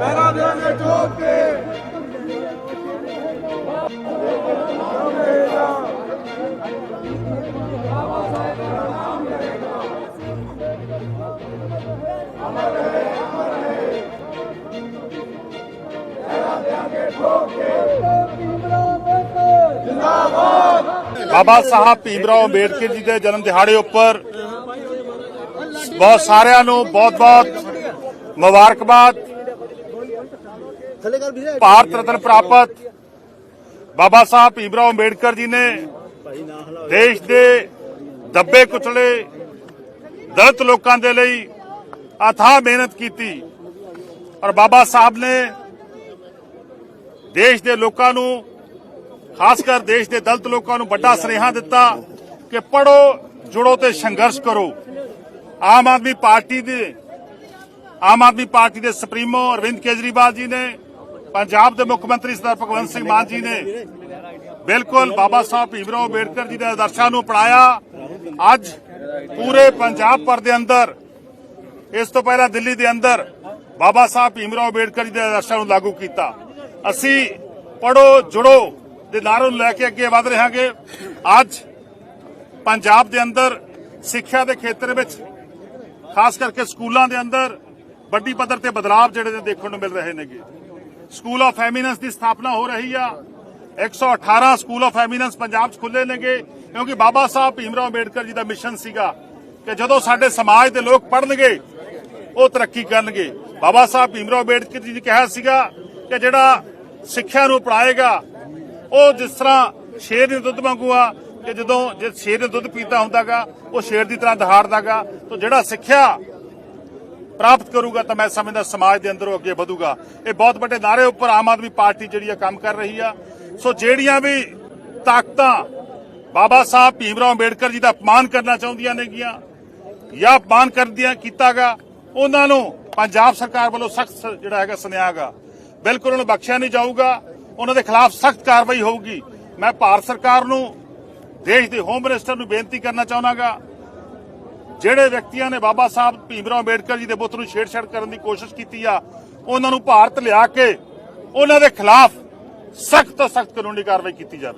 ਪੈਰਾਂ ਬਾਬਾ ਸਾਹਿਬ ਭੀਮਰਾਓ ਅੰਬੇਡਕਰ ਜੀ ਦੇ ਜਨਮ ਦਿਹਾੜੇ ਉੱਪਰ ਬਹੁਤ ਸਾਰਿਆਂ ਨੂੰ ਬਹੁਤ-ਬਹੁਤ ਮੁਬਾਰਕਬਾਦ। ਭਾਰਤ ਰਤਨ ਪ੍ਰਾਪਤ। ਬਾਬਾ ਸਾਹਿਬ ਭੀਮਰਾਓ ਅੰਬੇਡਕਰ ਜੀ ਨੇ ਦੇਸ਼ ਦੇ ਦੱਬੇ ਕੁਚਲੇ ਦਲਿਤ ਲੋਕਾਂ ਦੇ ਲਈ ਅਥਾਹ ਮਿਹਨਤ ਕੀਤੀ। ਔਰ ਬਾਬਾ ਸਾਹਿਬ ਨੇ ਦੇਸ਼ ਦੇ ਲੋਕਾਂ ਨੂੰ ਖਾਸ ਕਰ ਦੇਸ਼ ਦੇ ਦਲਤ ਲੋਕਾਂ ਨੂੰ ਵੱਡਾ ਸੁਨੇਹਾ ਦਿੱਤਾ ਕਿ ਪੜੋ ਜੁੜੋ ਤੇ ਸੰਘਰਸ਼ ਕਰੋ। ਆਮ ਆਦਮੀ ਪਾਰਟੀ ਦੇ, ਆਮ ਆਦਮੀ ਪਾਰਟੀ ਦੇ ਸੁਪਰੀਮੋ ਅਰਵਿੰਦ ਕੇਜਰੀਵਾਲ ਜੀ ਨੇ, ਪੰਜਾਬ ਦੇ ਮੁੱਖ ਮੰਤਰੀ ਸਰਦਾਰ ਭਗਵੰਤ ਸਿੰਘ ਮਾਨ ਜੀ ਨੇ ਬਿਲਕੁਲ ਬਾਬਾ ਸਾਹਿਬ ਭੀਮਰਾਓ ਅੰਬੇਡਕਰ ਜੀ ਦੇ ਆਦਰਸ਼ਾਂ ਨੂੰ ਅਪਣਾਇਆ। ਅੱਜ ਪੂਰੇ ਪੰਜਾਬ ਭਰ ਦੇ ਅੰਦਰ, ਇਸ ਤੋਂ ਪਹਿਲਾਂ ਦਿੱਲੀ ਦੇ ਅੰਦਰ ਬਾਬਾ ਸਾਹਿਬ ਭੀਮਰਾਓ ਅੰਬੇਡਕਰ ਜੀ ਦੇ ਆਦਰਸ਼ਾਂ ਨੂੰ ਲਾਗੂ ਕੀਤਾ। ਅਸੀਂ ਪੜੋ ਜੁੜੋ ਦੇ ਨਾਰੇ ਨੂੰ ਲੈ ਕੇ ਅੱਗੇ ਵਧ ਰਹਾਂਗੇ। ਅੱਜ ਪੰਜਾਬ ਦੇ ਅੰਦਰ ਸਿੱਖਿਆ ਦੇ ਖੇਤਰ ਵਿੱਚ, ਖਾਸ ਕਰਕੇ ਸਕੂਲਾਂ ਦੇ ਅੰਦਰ ਵੱਡੀ ਪੱਧਰ ਤੇ ਬਦਲਾਅ ਜਿਹੜੇ ਨੇ ਦੇਖਣ ਨੂੰ ਮਿਲ ਰਹੇ ਨੇਗੇ। ਸਕੂਲ ਆਫ ਐਮੀਨੈਂਸ ਦੀ ਸਥਾਪਨਾ ਹੋ ਰਹੀ ਆ। 118 ਸਕੂਲ ਆਫ ਐਮੀਨੈਂਸ ਪੰਜਾਬ 'ਚ ਖੁੱਲੇ ਨੇਗੇ, ਕਿਉਂਕਿ ਬਾਬਾ ਸਾਹਿਬ ਭੀਮਰਾਓ ਅੰਬੇਡਕਰ ਜੀ ਦਾ ਮਿਸ਼ਨ ਸੀਗਾ ਕਿ ਜਦੋਂ ਸਾਡੇ ਸਮਾਜ ਦੇ ਲੋਕ ਪੜ੍ਹਨਗੇ, ਉਹ ਤਰੱਕੀ ਕਰਨਗੇ। ਬਾਬਾ ਸਾਹਿਬ ਭੀਮਰਾਓ ਅੰਬੇਡਕਰ ਜੀ ਨੇ ਕਿਹਾ ਸੀਗਾ ਕਿ ਜਿਹੜਾ ਸਿੱਖਿਆ ਨੂੰ ਪੜਾਏਗਾ ਉਹ ਜਿਸ ਤਰ੍ਹਾਂ ਸ਼ੇਰ ਨੇ ਦੁੱਧ ਵਾਂਗੂ ਆ ਕਿ ਜਦੋਂ ਜੇ ਸ਼ੇਰ ਨੇ ਦੁੱਧ ਪੀਤਾ ਹੁੰਦਾਗਾ, ਉਹ ਸ਼ੇਰ ਦੀ ਤਰ੍ਹਾਂ ਦਹਾੜਦਾਗਾ, ਤਾਂ ਜਿਹੜਾ ਸਿੱਖਿਆ ਪ੍ਰਾਪਤ ਕਰੂਗਾ ਤਾਂ ਮੈਂ ਸਮਝਦਾ ਸਮਾਜ ਦੇ ਅੰਦਰੋਂ ਅੱਗੇ ਵਧੂਗਾ। ਇਹ ਬਹੁਤ ਵੱਡੇ ਨਾਰੇ ਉੱਪਰ ਆਮ ਆਦਮੀ ਪਾਰਟੀ ਜਿਹੜੀ ਆ ਕੰਮ ਕਰ ਰਹੀ ਆ। ਸੋ ਜਿਹੜੀਆਂ ਵੀ ਤਾਕਤਾਂ ਬਾਬਾ ਸਾਹਿਬ ਭੀਮਰਾਓ ਅੰਬੇਡਕਰ ਜੀ ਦਾ ਅਪਮਾਨ ਕਰਨਾ ਚਾਹੁੰਦੀਆਂ ਨੇਗੀਆਂ ਜਾਂ ਅਪਮਾਨ ਕਰਦਿਆਂ ਕੀਤਾਗਾ, ਉਹਨਾਂ ਨੂੰ ਪੰਜਾਬ ਸਰਕਾਰ ਵੱਲੋਂ ਸਖਤ ਜਿਹੜਾ ਹੈਗਾ ਸੁਨੇਹਾਗਾ ਬਿਲਕੁਲ ਉਹਨੂੰ ਬਖਸ਼ਿਆ ਨਹੀਂ ਜਾਊਗਾ। ਉਹਨਾਂ ਦੇ ਖਿਲਾਫ ਸਖਤ ਕਾਰਵਾਈ ਹੋਊਗੀ। ਮੈਂ ਭਾਰਤ ਸਰਕਾਰ ਨੂੰ, ਦੇਸ਼ ਦੇ ਹੋਮ ਮਿਨਿਸਟਰ ਨੂੰ ਬੇਨਤੀ ਕਰਨਾ ਚਾਹੁੰਦਾਗਾ ਜਿਹੜੇ ਵਿਅਕਤੀਆਂ ਨੇ ਬਾਬਾ ਸਾਹਿਬ ਭੀਮਰਾਓ ਅੰਬੇਡਕਰ ਜੀ ਦੇ ਬੁੱਤ ਨੂੰ ਛੇੜਛਾੜ ਕਰਨ ਦੀ ਕੋਸ਼ਿਸ਼ ਕੀਤੀ ਆ, ਉਹਨਾਂ ਨੂੰ ਭਾਰਤ ਲਿਆ ਕੇ ਉਹਨਾਂ ਦੇ ਖਿਲਾਫ ਸਖਤ ਤੋਂ ਸਖਤ ਕਾਨੂੰਨੀ ਕਾਰਵਾਈ ਕੀਤੀ ਜਾਵੇ।